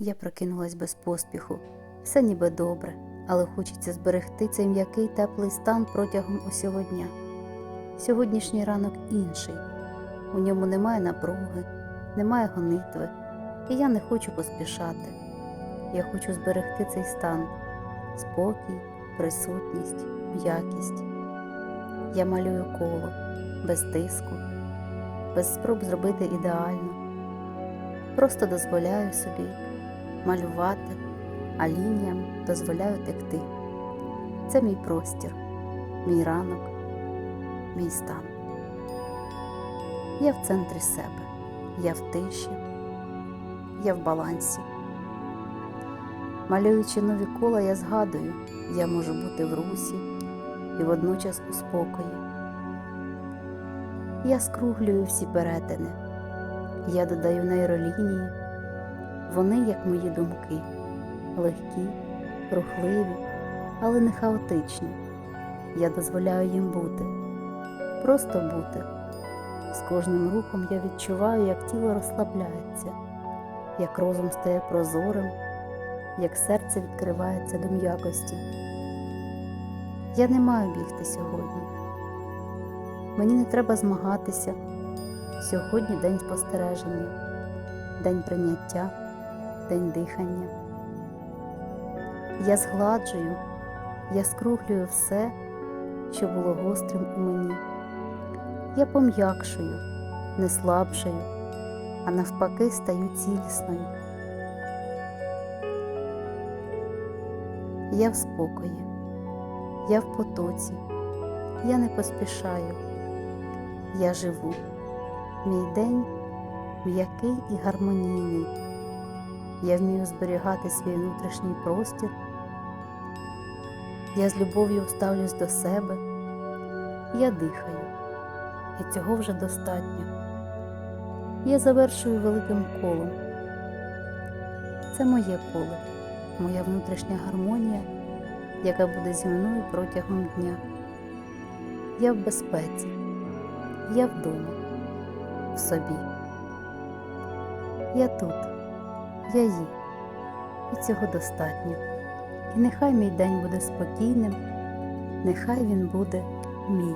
Я прокинулась без поспіху. Все ніби добре, але хочеться зберегти цей м'який теплий стан протягом усього дня. Сьогоднішній ранок інший. У ньому немає напруги, немає гонитви, і я не хочу поспішати. Я хочу зберегти цей стан спокій, присутність, м'якість. Я малюю коло без тиску, без спроб зробити ідеально. Просто дозволяю собі малювати, а лініям дозволяю текти. Це мій простір, мій ранок, мій стан. Я в центрі себе, я в тиші, я в балансі. Малюючи нові кола, я згадую, я можу бути в русі і водночас у спокої. Я скруглюю всі перетини, я додаю нейролінії, вони, як мої думки, легкі, рухливі, але не хаотичні. Я дозволяю їм бути, просто бути. З кожним рухом я відчуваю, як тіло розслабляється, як розум стає прозорим, як серце відкривається до м'якості. Я не маю бігти сьогодні. Мені не треба змагатися. Сьогодні день спостереження, день прийняття, день дихання. Я згладжую, я скруглюю все, що було гострим у мені. Я пом'якшую, не слабшаю, а навпаки стаю цілісною. Я в спокої, я в потоці, я не поспішаю, я живу. Мій день м'який і гармонійний. Я вмію зберігати свій внутрішній простір. Я з любов'ю ставлюсь до себе. Я дихаю, і цього вже достатньо. Я завершую великим колом. Це моє поле, моя внутрішня гармонія, яка буде зі мною протягом дня. Я в безпеці, я вдома, в собі. Я тут, я є, і цього достатньо. І нехай мій день буде спокійним, нехай він буде мій.